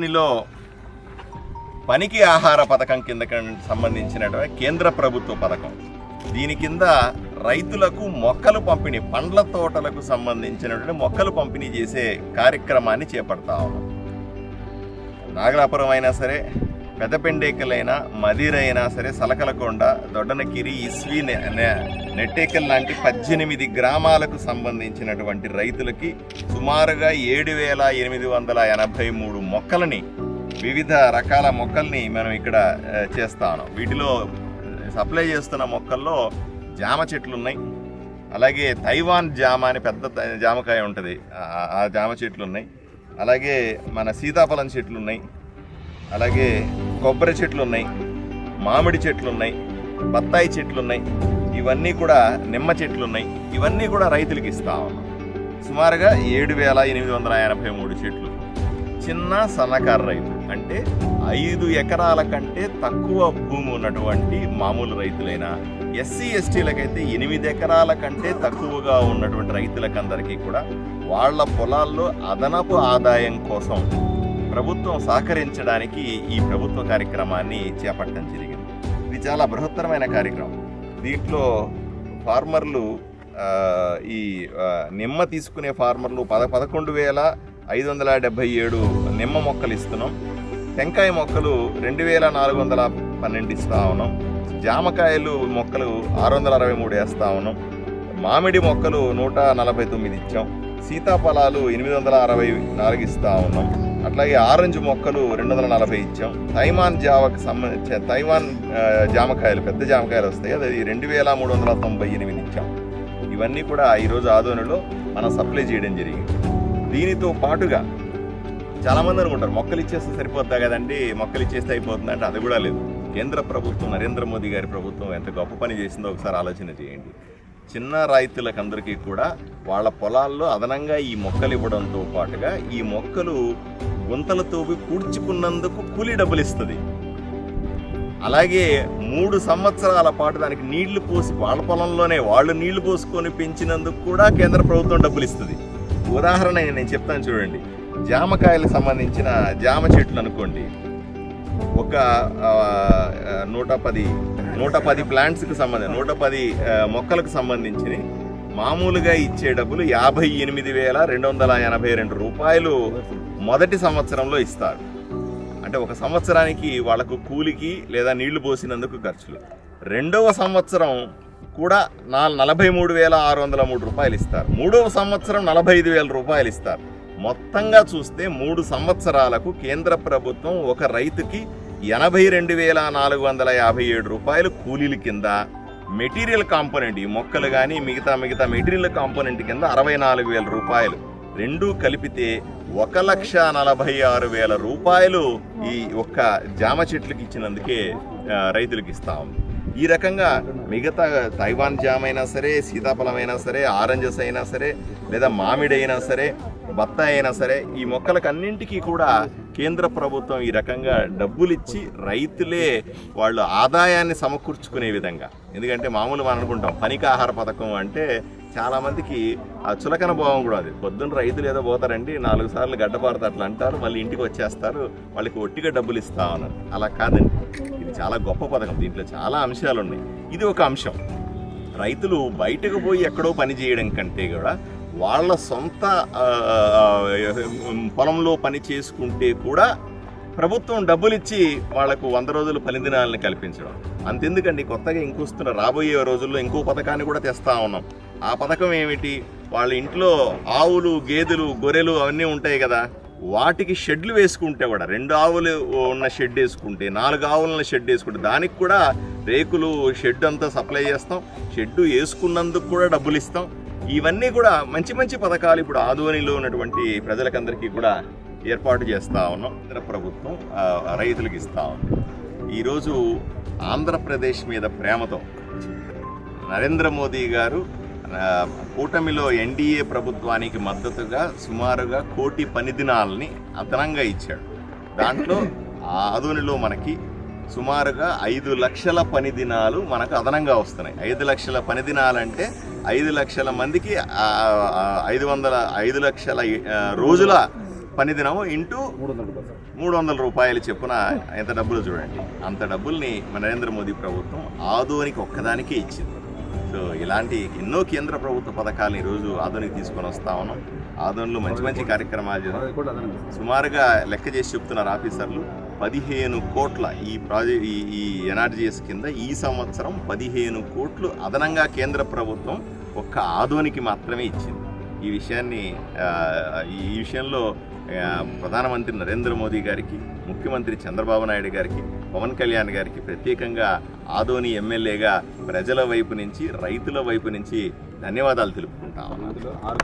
ఆధునిలో పనికి ఆహార పథకం కింద సంబంధించినటువంటి కేంద్ర ప్రభుత్వ పథకం. దీని కింద రైతులకు మొక్కలు పంపిణీ పండ్ల తోటలకు సంబంధించినటువంటి మొక్కలు పంపిణీ చేసే కార్యక్రమాన్ని చేపడతా ఉన్నాం. నాగలాపురం అయినా సరే పెద్దపెండేకలైనా మదిరైనా సరే సలకలకొండ దొడ్డనకిరి ఇస్వి నె- నెట్టేకల్ లాంటి పద్దెనిమిది గ్రామాలకు సంబంధించినటువంటి రైతులకి సుమారుగా ఏడు వేల ఎనిమిది వందల ఎనభై మూడు మొక్కలని వివిధ రకాల మొక్కల్ని మనం ఇక్కడ చేస్తాను వీటిలో సప్లై చేస్తున్న మొక్కల్లో జామ చెట్లు ఉన్నాయి అలాగే తైవాన్ జామ అని పెద్ద త- జామకాయ ఉంటుంది. ఆ- ఆ జామ చెట్లు ఉన్నాయి అలాగే మన సీతాఫలం చెట్లు ఉన్నాయి అలాగే కొబ్బరి చెట్లు ఉన్నాయి మామిడి చెట్లు ఉన్నాయి బత్తాయి చెట్లు ఉన్నాయి ఇవన్నీ కూడా నిమ్మ చెట్లు ఉన్నాయి ఇవన్నీ కూడా రైతులకు ఇస్తా ఉన్నాం. సుమారుగా ఏడు వేల ఎనిమిది వందల ఎనభై మూడు చెట్లు. చిన్న సన్నకారు రైతు. అంటే ఐదు ఎకరాల కంటే తక్కువ భూమి ఉన్నటువంటి మామూలు రైతులైనా ఎస్సీ ఎస్టీలకైతే ఎనిమిది ఎకరాల కంటే తక్కువగా ఉన్నటువంటి రైతులకందరికీ కూడా వాళ్ళ పొలాల్లో అదనపు ఆదాయం కోసం ప్రభుత్వం సహకరించడానికి ఈ ప్రభుత్వ కార్యక్రమాన్ని చేపట్టడం జరిగింది. ఇది చాలా బృహత్తరమైన కార్యక్రమం. దీంట్లో ఫార్మర్లు ఈ నిమ్మ తీసుకునే ఫార్మర్లు పద పదకొండు వేల ఐదు వందల డెబ్భై ఏడు నిమ్మ మొక్కలు ఇస్తున్నాం. టెంకాయ మొక్కలు రెండు వేల నాలుగు వందల పన్నెండు ఇస్తా ఉన్నాం. జామకాయలు మొక్కలు ఆరు వందల అరవై మూడు వేస్తా ఉన్నాం. మామిడి మొక్కలు నూట నలభై తొమ్మిది ఇచ్చాం. సీతాఫలాలు ఎనిమిది వందల అరవై నాలుగు ఇస్తా ఉన్నాం. అట్లాగే ఆరెంజ్ మొక్కలు రెండు వందల నలభై ఇచ్చాం. తైవాన్ జావకు సంబంధించిన తైవాన్ జామకాయలు పెద్ద జామకాయలు వస్తాయి. అది రెండు వేల మూడు వందల తొంభై ఎనిమిది ఇచ్చాం. ఇవన్నీ కూడా ఈరోజు ఆదోనిలో మనం సప్లై చేయడం జరిగింది. దీనితో పాటుగా చాలామంది అనుకుంటారు మొక్కలు ఇచ్చేస్తే సరిపోద్దా కదండి? మొక్కలు ఇచ్చేస్తే అయిపోతుంది అంటే అది కూడా లేదు. కేంద్ర ప్రభుత్వం నరేంద్ర మోదీ గారి ప్రభుత్వం ఎంత గొప్ప పని చేసిందో ఒకసారి ఆలోచన చేయండి. చిన్న రైతులకందరికీ కూడా వాళ్ళ పొలాల్లో అదనంగా ఈ మొక్కలు ఇవ్వడంతో పాటుగా ఈ మొక్కలు గుంతలు తవ్వి పూడ్చుకున్నందుకు కూలీ డబ్బులు ఇస్తుంది అలాగే మూడు సంవత్సరాల పాటు దానికి నీళ్ళు పోసి వాళ్ళ పొలంలోనే వాళ్ళు నీళ్ళు పోసుకొని పెంచినందుకు కూడా కేంద్ర ప్రభుత్వం డబ్బులు ఇస్తుంది ఉదాహరణ నేను చెప్తాను చూడండి. జామకాయలకు సంబంధించిన జామ చెట్లు అనుకోండి. ఒక నూట పది నూట పది ప్లాంట్స్కి సంబంధించి నూట పది మొక్కలకు సంబంధించి మామూలుగా ఇచ్చే డబ్బులు యాభై ఎనిమిది వేల రెండు వందల ఎనభై రెండు రూపాయలు మొదటి సంవత్సరంలో ఇస్తారు. అంటే ఒక సంవత్సరానికి వాళ్ళకు కూలికి లేదా నీళ్ళు పోసినందుకు ఖర్చులు. రెండవ సంవత్సరం కూడా నా నలభై మూడు వేల ఆరు వందల మూడు రూపాయలు ఇస్తారు. మూడవ సంవత్సరం నలభై ఐదు వేల రూపాయలు ఇస్తారు. మొత్తంగా చూస్తే మూడు సంవత్సరాలకు కేంద్ర ప్రభుత్వం ఒక రైతుకి ఎనభై రెండు వేల నాలుగు వందల యాభై ఏడు రూపాయలు కూలీల కింద మెటీరియల్ కాంపోనెంట్ ఈ మొక్కలు కానీ మిగతా మిగతా మెటీరియల్ కాంపోనెంట్ కింద అరవై నాలుగు వేల రూపాయలు. రెండూ కలిపితే ఒక లక్ష నలభై ఆరు వేల రూపాయలు ఈ ఒక్క జామ చెట్లకు ఇచ్చినందుకే రైతులకు ఇస్తాం. ఈ రకంగా మిగతా తైవాన్ జామ్ అయినా సరే సీతాఫలం అయినా సరే ఆరెంజెస్ అయినా సరే లేదా మామిడి అయినా సరే బత్తాయి అయినా సరే ఈ మొక్కలకు అన్నింటికీ కూడా కేంద్ర ప్రభుత్వం ఈ రకంగా డబ్బులు ఇచ్చి రైతులే వాళ్ళు ఆదాయాన్ని సమకూర్చుకునే విధంగా. ఎందుకంటే మామూలు మనం అనుకుంటాం పనికి ఆహార పథకం అంటే చాలా మందికి ఆ చులకన భావం కూడా అది. పొద్దున్న రైతులు ఏదో పోతారండి నాలుగు సార్లు గడ్డపారుతా అట్లా అంటారు మళ్ళీ ఇంటికి వచ్చేస్తారు వాళ్ళకి ఒట్టిగా డబ్బులు ఇస్తా ఉన్నారు అలా కాదండి. ఇది చాలా గొప్ప పథకం. దీంట్లో చాలా అంశాలు ఉన్నాయి. ఇది ఒక అంశం. రైతులు బయటకు పోయి ఎక్కడో పని చేయడం కంటే కూడా వాళ్ళ సొంత పొలంలో పని చేసుకుంటే కూడా ప్రభుత్వం డబ్బులు ఇచ్చి వాళ్ళకు వంద రోజులు ఫలిదినాలను కల్పించడం. అంతెందుకండి కొత్తగా ఇంకొస్తున్న రాబోయే రోజుల్లో ఇంకో పథకాన్ని కూడా తెస్తా ఉన్నాం. ఆ పథకం ఏమిటి? వాళ్ళ ఇంట్లో ఆవులు గేదెలు గొర్రెలు అవన్నీ ఉంటాయి కదా వాటికి షెడ్లు వేసుకుంటే కూడా రెండు ఆవులు ఉన్న షెడ్ వేసుకుంటే నాలుగు ఆవులను షెడ్ వేసుకుంటే దానికి కూడా రేకులు షెడ్ అంతా సప్లై చేస్తాం. షెడ్ వేసుకున్నందుకు కూడా డబ్బులు ఇస్తాం ఇవన్నీ కూడా మంచి మంచి పథకాలు ఇప్పుడు ఆధ్వర్యంలో ఉన్నటువంటి ప్రజలకందరికీ కూడా ఏర్పాటు చేస్తా ఉన్నాం. కేంద్ర ప్రభుత్వం రైతులకు ఇస్తా ఉంది. ఈరోజు ఆంధ్రప్రదేశ్ మీద ప్రేమతో నరేంద్ర మోదీ గారు కూటమిలో ఎన్డీఏ ప్రభుత్వానికి మద్దతుగా సుమారుగా కోటి పని దినాలని అదనంగా ఇచ్చాడు. దాంట్లో ఆధునిలో మనకి సుమారుగా ఐదు లక్షల పని దినాలు మనకు అదనంగా వస్తున్నాయి. ఐదు లక్షల పని దినాలంటే ఐదు లక్షల మందికి ఐదు వందల ఐదు లక్షల రోజుల పని దినము ఇంటూ మూడు వందల రూపాయలు చెప్పున ఎంత డబ్బులు చూడండి. అంత డబ్బుల్ని మన నరేంద్ర మోదీ ప్రభుత్వం ఆదోనికి ఒక్కదానికే ఇచ్చింది. సో ఇలాంటి ఎన్నో కేంద్ర ప్రభుత్వ పథకాలను ఈరోజు ఆదోనికి తీసుకొని వస్తా ఉన్నాం. ఆదోన్లో మంచి మంచి కార్యక్రమాలు సుమారుగా లెక్క చేసి చెప్తున్నారు ఆఫీసర్లు పదిహేను కోట్ల ఈ ప్రాజెక్ట్ ఈ ఈ ఎన్ఆర్జీఎస్ కింద ఈ సంవత్సరం పదిహేను కోట్లు అదనంగా కేంద్ర ప్రభుత్వం ఒక్క ఆదోనికి మాత్రమే ఇచ్చింది. ఈ విషయాన్ని ఈ విషయంలో ప్రధానమంత్రి నరేంద్ర మోదీ గారికి ముఖ్యమంత్రి చంద్రబాబు నాయుడు గారికి పవన్ కళ్యాణ్ గారికి ప్రత్యేకంగా ఆదోని ఎమ్మెల్యేగా ప్రజల వైపు నుంచి రైతుల వైపు నుంచి ధన్యవాదాలు తెలుపుకుంటాం ఆరు